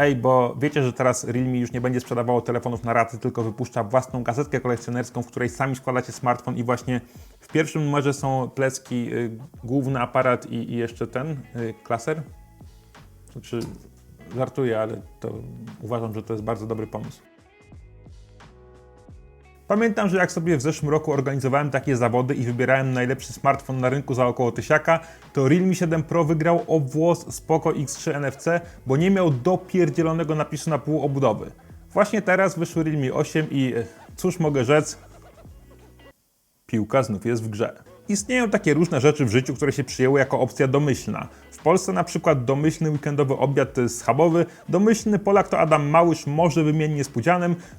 Ej, bo wiecie, że teraz Realme już nie będzie sprzedawało telefonów na raty, tylko wypuszcza własną gazetkę kolekcjonerską, w której sami składacie smartfon i właśnie w pierwszym numerze są plecki, y, główny aparat i, i jeszcze ten, y, klaser. Znaczy, żartuję, ale to uważam, że to jest bardzo dobry pomysł. Pamiętam, że jak sobie w zeszłym roku organizowałem takie zawody i wybierałem najlepszy smartfon na rynku za około tysiaka, to Realme 7 Pro wygrał o włos Spoko X3 NFC, bo nie miał dopierdzielonego napisu na pół obudowy. Właśnie teraz wyszły Realme 8 i e, cóż mogę rzec, piłka znów jest w grze. Istnieją takie różne rzeczy w życiu, które się przyjęły jako opcja domyślna. W Polsce na przykład domyślny weekendowy obiad to jest schabowy, domyślny Polak to Adam Małysz może wymiennie z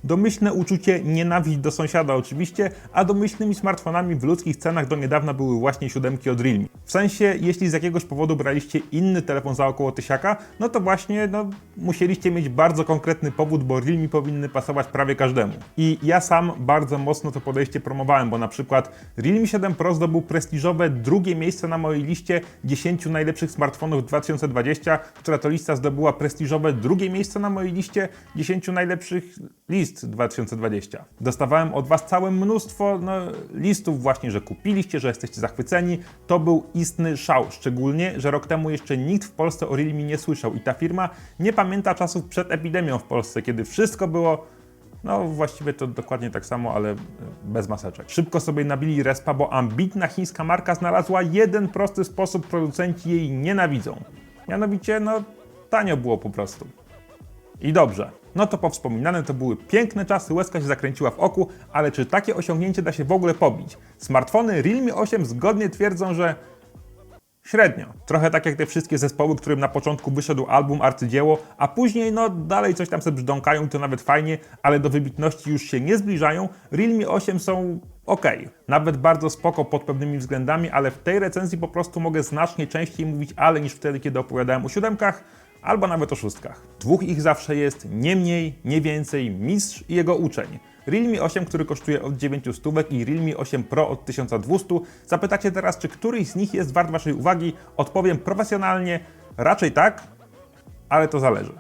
domyślne uczucie nienawiść do sąsiada oczywiście, a domyślnymi smartfonami w ludzkich cenach do niedawna były właśnie siódemki od Realme. W sensie, jeśli z jakiegoś powodu braliście inny telefon za około tysiaka, no to właśnie no, musieliście mieć bardzo konkretny powód, bo Realme powinny pasować prawie każdemu. I ja sam bardzo mocno to podejście promowałem, bo na przykład Realme 7 Pro zdobył prestiżowe drugie miejsce na mojej liście 10 najlepszych smartfonów 2020, która to lista zdobyła prestiżowe drugie miejsce na mojej liście 10 najlepszych list 2020. Dostawałem od Was całe mnóstwo no, listów właśnie, że kupiliście, że jesteście zachwyceni. To był istny szał, szczególnie, że rok temu jeszcze nikt w Polsce o Realme nie słyszał i ta firma nie pamięta czasów przed epidemią w Polsce, kiedy wszystko było no właściwie to dokładnie tak samo, ale e, bez maseczek. Szybko sobie nabili respa, bo ambitna chińska marka znalazła jeden prosty sposób, producenci jej nienawidzą. Mianowicie, no tanio było po prostu. I dobrze. No to powspominane to były piękne czasy, łezka się zakręciła w oku, ale czy takie osiągnięcie da się w ogóle pobić? Smartfony Realme 8 zgodnie twierdzą, że Średnio. Trochę tak jak te wszystkie zespoły, którym na początku wyszedł album arcydzieło, a później no dalej coś tam sobie brzdąkają i to nawet fajnie, ale do wybitności już się nie zbliżają. Realme 8 są ok, nawet bardzo spoko pod pewnymi względami, ale w tej recenzji po prostu mogę znacznie częściej mówić ale niż wtedy, kiedy opowiadałem o siódemkach, albo nawet o szóstkach. Dwóch ich zawsze jest, nie mniej, nie więcej, mistrz i jego uczeń. Realme 8, który kosztuje od 900 stówek i Realme 8 Pro od 1200. Zapytacie teraz, czy któryś z nich jest wart Waszej uwagi? Odpowiem profesjonalnie, raczej tak, ale to zależy.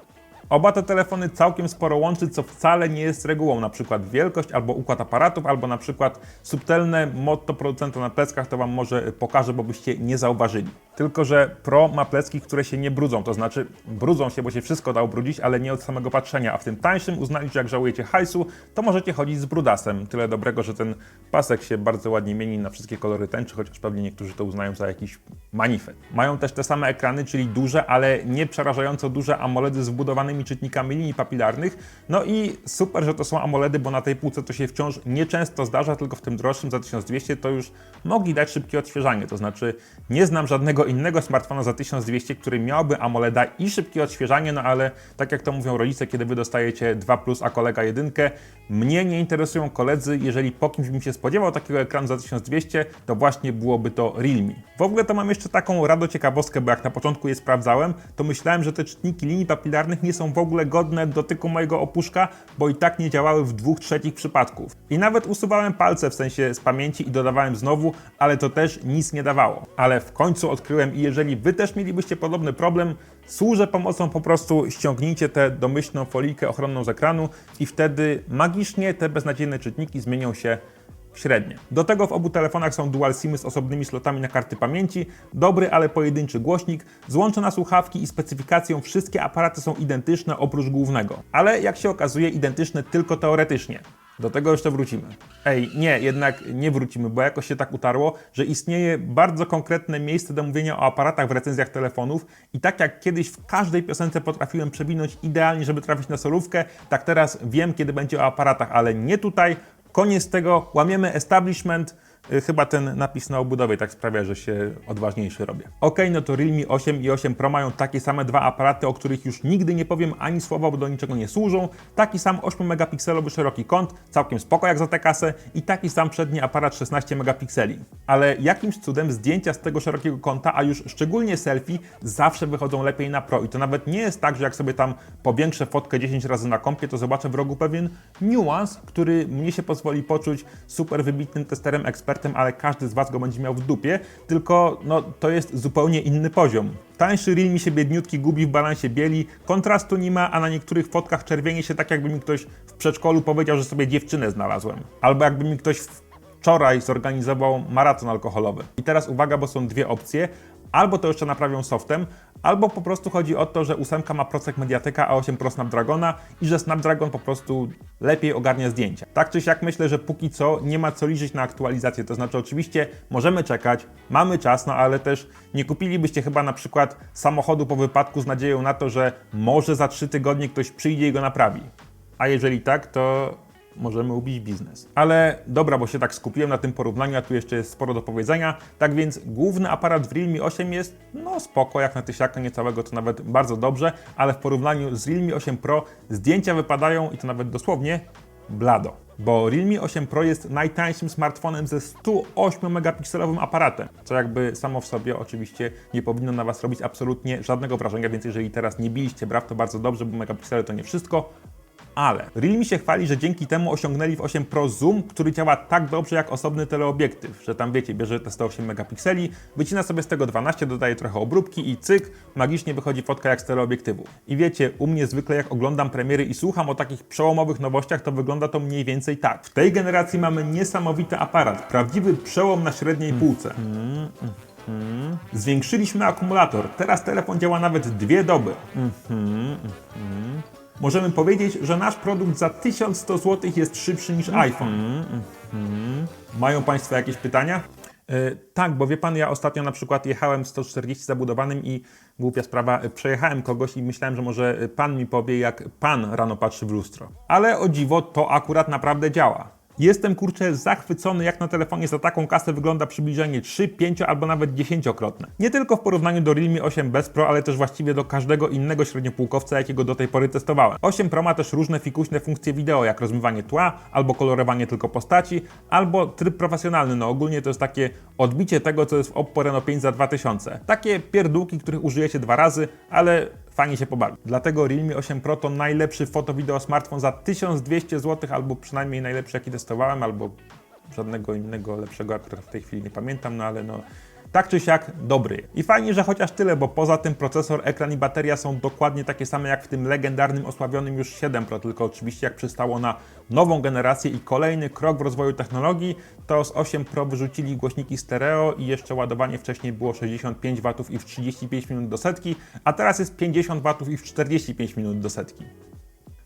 Oba te telefony całkiem sporo łączy, co wcale nie jest regułą, na przykład wielkość albo układ aparatów, albo na przykład subtelne motto producenta na pleckach, to Wam może pokażę, bo byście nie zauważyli. Tylko, że Pro ma plecki, które się nie brudzą, to znaczy brudzą się, bo się wszystko da ubrudzić, ale nie od samego patrzenia, a w tym tańszym uznali, że jak żałujecie hajsu, to możecie chodzić z brudasem. Tyle dobrego, że ten pasek się bardzo ładnie mieni na wszystkie kolory tęczy, chociaż pewnie niektórzy to uznają za jakiś manifest. Mają też te same ekrany, czyli duże, ale nie przerażająco duże AMOLEDy z wbudowanymi czytnikami linii papilarnych. No i super, że to są AMOLEDy, bo na tej półce to się wciąż nieczęsto zdarza, tylko w tym droższym za 1200 to już mogli dać szybkie odświeżanie. To znaczy, nie znam żadnego innego smartfona za 1200, który miałby AMOLEDa i szybkie odświeżanie, no ale tak jak to mówią rodzice, kiedy wy dostajecie 2, a kolega jedynkę, mnie nie interesują koledzy. Jeżeli po kimś bym się spodziewał takiego ekranu za 1200, to właśnie byłoby to Realme. W ogóle to mam jeszcze taką rado ciekawostkę, bo jak na początku je sprawdzałem, to myślałem, że te czytniki linii papilarnych nie są w ogóle godne dotyku mojego opuszka, bo i tak nie działały w dwóch trzecich przypadków. I nawet usuwałem palce w sensie z pamięci i dodawałem znowu, ale to też nic nie dawało. Ale w końcu odkryłem i jeżeli wy też mielibyście podobny problem, służę pomocą po prostu ściągnijcie tę domyślną folijkę ochronną z ekranu i wtedy magicznie te beznadziejne czytniki zmienią się średnie. Do tego w obu telefonach są dual SIMy z osobnymi slotami na karty pamięci, dobry, ale pojedynczy głośnik, złącze na słuchawki i specyfikacją wszystkie aparaty są identyczne oprócz głównego. Ale jak się okazuje identyczne tylko teoretycznie. Do tego jeszcze wrócimy. Ej, nie, jednak nie wrócimy, bo jakoś się tak utarło, że istnieje bardzo konkretne miejsce do mówienia o aparatach w recenzjach telefonów i tak jak kiedyś w każdej piosence potrafiłem przewinąć idealnie, żeby trafić na solówkę, tak teraz wiem, kiedy będzie o aparatach, ale nie tutaj. Koniec tego, łamiemy establishment, Chyba ten napis na obudowie tak sprawia, że się odważniejszy robię. Ok, no to Realme 8 i 8 Pro mają takie same dwa aparaty, o których już nigdy nie powiem ani słowa, bo do niczego nie służą. Taki sam 8 megapikselowy szeroki kąt, całkiem spoko jak za tę kasę i taki sam przedni aparat 16 megapikseli. Ale jakimś cudem zdjęcia z tego szerokiego kąta, a już szczególnie selfie, zawsze wychodzą lepiej na Pro. I to nawet nie jest tak, że jak sobie tam powiększę fotkę 10 razy na kompie, to zobaczę w rogu pewien niuans, który mnie się pozwoli poczuć super wybitnym testerem ekspertem ekspertem, ale każdy z Was go będzie miał w dupie, tylko no, to jest zupełnie inny poziom. Tańszy Realme się biedniutki gubi w balansie bieli, kontrastu nie ma, a na niektórych fotkach czerwieni się tak jakby mi ktoś w przedszkolu powiedział, że sobie dziewczynę znalazłem. Albo jakby mi ktoś wczoraj zorganizował maraton alkoholowy. I teraz uwaga, bo są dwie opcje. Albo to jeszcze naprawią softem, albo po prostu chodzi o to, że 8 ma procek Mediateka, a 8 Pro Snapdragona i że Snapdragon po prostu lepiej ogarnia zdjęcia. Tak czy siak myślę, że póki co nie ma co liczyć na aktualizację. To znaczy oczywiście możemy czekać, mamy czas, no ale też nie kupilibyście chyba na przykład samochodu po wypadku z nadzieją na to, że może za 3 tygodnie ktoś przyjdzie i go naprawi. A jeżeli tak, to możemy ubić biznes. Ale dobra, bo się tak skupiłem na tym porównaniu, a tu jeszcze jest sporo do powiedzenia. Tak więc główny aparat w Realme 8 jest no spoko, jak na tysiaka niecałego to nawet bardzo dobrze, ale w porównaniu z Realme 8 Pro zdjęcia wypadają i to nawet dosłownie blado. Bo Realme 8 Pro jest najtańszym smartfonem ze 108 megapikselowym aparatem, co jakby samo w sobie oczywiście nie powinno na Was robić absolutnie żadnego wrażenia, więc jeżeli teraz nie biliście braw, to bardzo dobrze, bo megapiksele to nie wszystko, ale Realme się chwali, że dzięki temu osiągnęli w 8 Pro zoom, który działa tak dobrze jak osobny teleobiektyw, że tam wiecie, bierze te 108 megapikseli, wycina sobie z tego 12, dodaje trochę obróbki i cyk, magicznie wychodzi fotka jak z teleobiektywu. I wiecie, u mnie zwykle jak oglądam premiery i słucham o takich przełomowych nowościach, to wygląda to mniej więcej tak. W tej generacji mamy niesamowity aparat, prawdziwy przełom na średniej półce. Zwiększyliśmy akumulator, teraz telefon działa nawet dwie doby. Możemy powiedzieć, że nasz produkt za 1100 zł jest szybszy niż iPhone. Mają Państwo jakieś pytania? E, tak, bo wie Pan, ja ostatnio na przykład jechałem 140 zabudowanym i głupia sprawa, e, przejechałem kogoś i myślałem, że może e, Pan mi powie, jak Pan rano patrzy w lustro. Ale o dziwo, to akurat naprawdę działa. Jestem kurczę zachwycony, jak na telefonie za taką kasę wygląda przybliżenie 3, 5 albo nawet 10-krotne. Nie tylko w porównaniu do Realme 8 Bez Pro, ale też właściwie do każdego innego średniopółkowca, jakiego do tej pory testowałem. 8 Pro ma też różne fikuśne funkcje wideo, jak rozmywanie tła, albo kolorowanie tylko postaci, albo tryb profesjonalny. No ogólnie to jest takie odbicie tego, co jest w Oppo Reno 5 za 2000. Takie pierdółki, których użyjecie dwa razy, ale fajnie się pobawi. Dlatego Realme 8 Pro to najlepszy foto-wideo smartfon za 1200 zł, albo przynajmniej najlepszy jaki testowałem, albo żadnego innego lepszego akurat w tej chwili nie pamiętam, no ale no tak czy siak dobry. I fajnie, że chociaż tyle, bo poza tym procesor, ekran i bateria są dokładnie takie same jak w tym legendarnym, osławionym już 7 Pro, tylko oczywiście jak przystało na nową generację i kolejny krok w rozwoju technologii, to z 8 Pro wyrzucili głośniki stereo i jeszcze ładowanie wcześniej było 65 W i w 35 minut do setki, a teraz jest 50 W i w 45 minut do setki.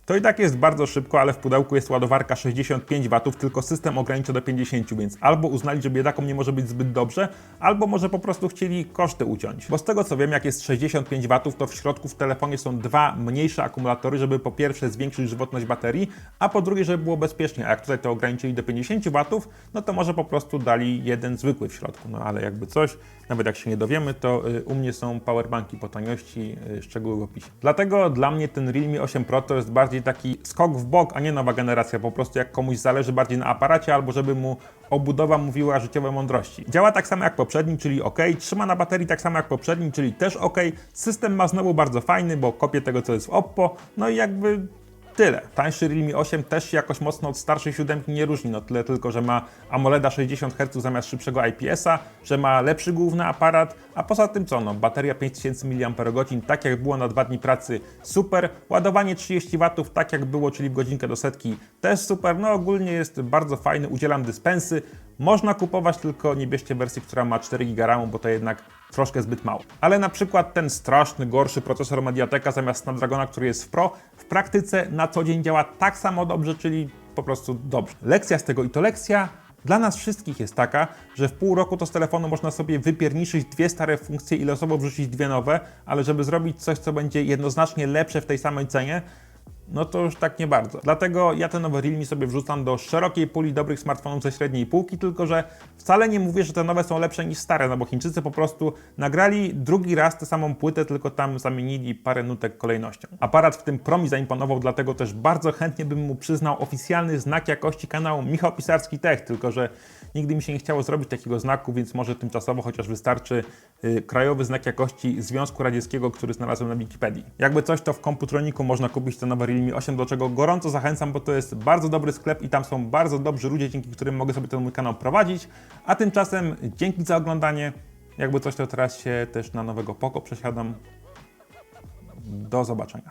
To i tak jest bardzo szybko, ale w pudełku jest ładowarka 65 W, tylko system ogranicza do 50, więc albo uznali, że biedakom nie może być zbyt dobrze, albo może po prostu chcieli koszty uciąć. Bo z tego co wiem, jak jest 65 W, to w środku w telefonie są dwa mniejsze akumulatory, żeby po pierwsze zwiększyć żywotność baterii, a po drugie, żeby było bezpiecznie. A jak tutaj to ograniczyli do 50 W, no to może po prostu dali jeden zwykły w środku. No ale jakby coś, nawet jak się nie dowiemy, to y, u mnie są powerbanki po taniości, y, szczegóły w opisie. Dlatego dla mnie ten Realme 8 Pro to jest bardziej taki skok w bok, a nie nowa generacja. Po prostu jak komuś zależy bardziej na aparacie, albo żeby mu obudowa mówiła życiowe mądrości. Działa tak samo jak poprzedni, czyli OK. Trzyma na baterii tak samo jak poprzedni, czyli też OK. System ma znowu bardzo fajny, bo kopię tego, co jest w Oppo. No i jakby Tyle. Tańszy Realme 8 też się jakoś mocno od starszej siódemki nie różni, no tyle tylko, że ma AMOLEDa 60 Hz zamiast szybszego IPS-a, że ma lepszy główny aparat, a poza tym co, no bateria 5000 mAh, tak jak było na dwa dni pracy, super, ładowanie 30 W, tak jak było, czyli w godzinkę do setki, też super, no ogólnie jest bardzo fajny, udzielam dyspensy, można kupować, tylko nie bierzcie wersji, która ma 4 GB RAMu, bo to jednak troszkę zbyt mało. Ale na przykład ten straszny, gorszy procesor Mediateka zamiast Snapdragona, który jest w Pro, w praktyce na co dzień działa tak samo dobrze, czyli po prostu dobrze. Lekcja z tego i to lekcja dla nas wszystkich jest taka, że w pół roku to z telefonu można sobie wypierniszyć dwie stare funkcje i losowo wrzucić dwie nowe, ale żeby zrobić coś, co będzie jednoznacznie lepsze w tej samej cenie, no to już tak nie bardzo. Dlatego ja te nowe Realme sobie wrzucam do szerokiej puli dobrych smartfonów ze średniej półki, tylko że wcale nie mówię, że te nowe są lepsze niż stare, no bo Chińczycy po prostu nagrali drugi raz tę samą płytę, tylko tam zamienili parę nutek kolejnością. Aparat w tym Pro mi zaimponował, dlatego też bardzo chętnie bym mu przyznał oficjalny znak jakości kanału Michał Pisarski Tech, tylko że Nigdy mi się nie chciało zrobić takiego znaku, więc może tymczasowo chociaż wystarczy y, krajowy znak jakości Związku Radzieckiego, który znalazłem na Wikipedii. Jakby coś, to w Komputroniku można kupić te nowe Realme 8, do czego gorąco zachęcam, bo to jest bardzo dobry sklep i tam są bardzo dobrzy ludzie, dzięki którym mogę sobie ten mój kanał prowadzić. A tymczasem dzięki za oglądanie. Jakby coś, to teraz się też na nowego Poco przesiadam. Do zobaczenia.